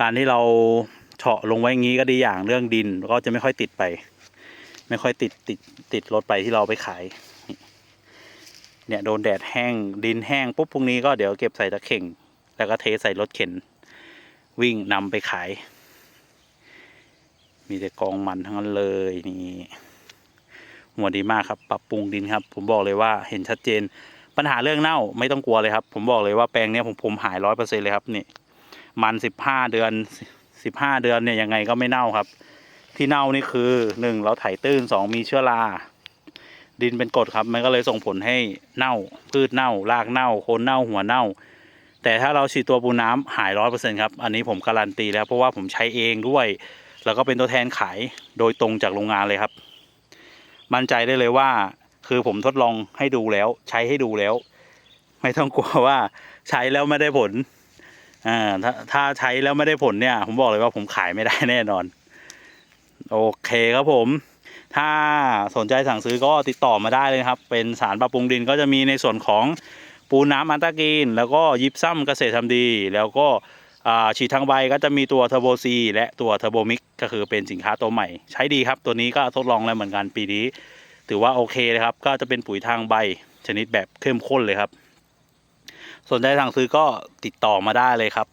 การที่เราเฉาะลงไว้อย่างนี้ก็ดีอย่างเรื่องดินก็จะไม่ค่อยติดไป ไม่ค่อยติดติดติดรถไปที่เราไปขาย เนี่ยโดนแดดแห้งดินแห้งปุ๊บพรุ่งนี้ก็เดี๋ยวเก็บใส่ตะเข่ง แล้วก็เทใส่รถเข็น วิ่งนำไปขาย มีแต่กองมันทั้งนั้นเลยนี่หัวดีมากครับ ปรับปรุงดินครับ ผมบอกเลยว่าเห็นชัดเจนปัญหาเรื่องเน่าไม่ต้องกลัวเลยครับ ผมบอกเลยว่าแปลงนี้ผมผมหายร้อยเปอร์เซ็นเลยครับนี่ มันสิบห้าเดือนสิบห้าเดือนเนี่ยยังไงก็ไม่เน่าครับ ที่เน่านี่คือหนึ่งเราไถตื้นสองมีเชื้อรา ดินเป็นกรดครับ มันก็เลยส่งผลให้เน่า พืชเน่ารากเน่าโคนเน่าหัวเน่า แต่ถ้าเราฉีดตัวปูน้ำหายร้อยเปอร์เซ็นครับ อันนี้ผมการันตีแล้วเพราะว่าผมใช้เองด้วย แล้วก็เป็นตัวแทนขายโดยตรงจากโรงงานเลยครับ มั่นใจได้เลยว่าคือผมทดลองให้ดูแล้ว ใช้ให้ดูแล้ว ไม่ต้องกลัวว่าใช้แล้วไม่ได้ผล อ่าถ้าถ้าใช้แล้วไม่ได้ผลเนี่ย ผมบอกเลยว่าผมขายไม่ได้แน่นอน โอเคครับผม ถ้าสนใจสั่งซื้อก็ติดต่อมาได้เลยครับ เป็นสารปรับปรุงดินก็จะมีในส่วนของปูน้ำอันตากีน แล้วก็ยิปซัมเกษตรทำดี แล้วก็ฉีดทางใบก็จะมีตัวเทอร์โบซีและตัวเทอร์โบมิกก็คือเป็นสินค้าตัวใหม่ ใช้ดีครับ ตัวนี้ก็ทดลองแล้วเหมือนกันปีนี้ ถือว่าโอเคเลยครับ ก็จะเป็นปุ๋ยทางใบชนิดแบบเข้มข้นเลยครับ สนใจสั่งซื้อก็ติดต่อมาได้เลยครับ